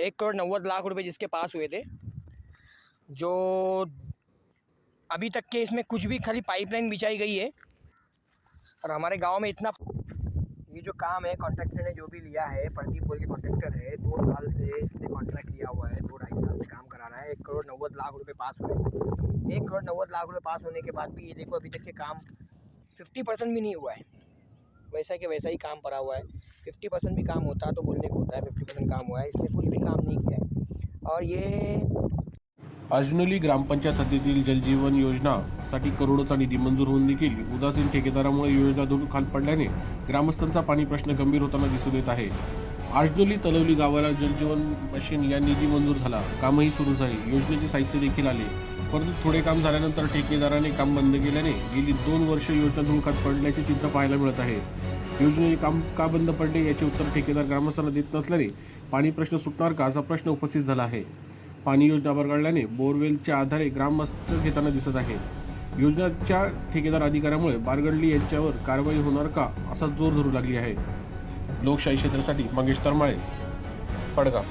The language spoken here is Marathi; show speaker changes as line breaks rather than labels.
एक करोड़ नव्वद लाख रुपए जिसके पास हुए थे, जो अभी तक के इसमें कुछ भी खाली पाइपलाइन बिछाई गई है। और हमारे गाँव में इतना ये जो काम है कॉन्ट्रैक्टर ने जो भी लिया है, प्रदीप बोल के कॉन्ट्रैक्टर है, दो साल से इसने कॉन्ट्रैक्ट लिया हुआ है, दो ढाई साल से काम करा रहा है, एक करोड़ नव्वद लाख रुपए पास हुए। एक करोड़ नव्वद लाख रुपए पास होने के बाद भी ये देखो अभी तक के काम फिफ्टी परसेंट भी नहीं हुआ है। वैसा के वैसा ही काम पड़ा हुआ है। फिफ्टी परसेंट भी काम होता है तो बोलने को होता है फिफ्टी परसेंट काम हुआ है इसमें कुछ भी काम नहीं किया है। और ये
अजनोली ग्रामपंचायत हद्दीतील जलजीवन योजनासाठी करोडोचा निधी मंजूर होऊन देखील उदासीन ठेकेदारामुळे योजना धरून खाल पडल्याने ग्रामस्थांचा पाणी प्रश्न गंभीर होताना दिसून येत आहे. आजनोली तलवली गावाला जलजीवन मशीन या निधी मंजूर झाला. कामही सुरू झाले. योजनेचे साहित्य देखील आले. परंतु थोडे काम झाल्यानंतर ठेकेदाराने काम बंद केल्याने गेली दोन वर्ष योजना धुळकात पडल्याचे चित्र पाहायला मिळत आहे. योजनेचे काम का बंद पडले याचे उत्तर ठेकेदार ग्रामस्थांना देत नसल्याने पाणी प्रश्न सुटणार का असा प्रश्न उपस्थित झाला आहे. पाणी योजना बरगडल्याने बोरवेलच्या आधारे ग्रामस्थ घेताना दिसत आहे. योजनाच्या ठेकेदार अधिकाऱ्यामुळे बारगडली यांच्यावर कारवाई होणार का असा जोर धरू लागली आहे. लोकशाही क्षेत्रासाठी मंगेश तरमाळे पडगाव.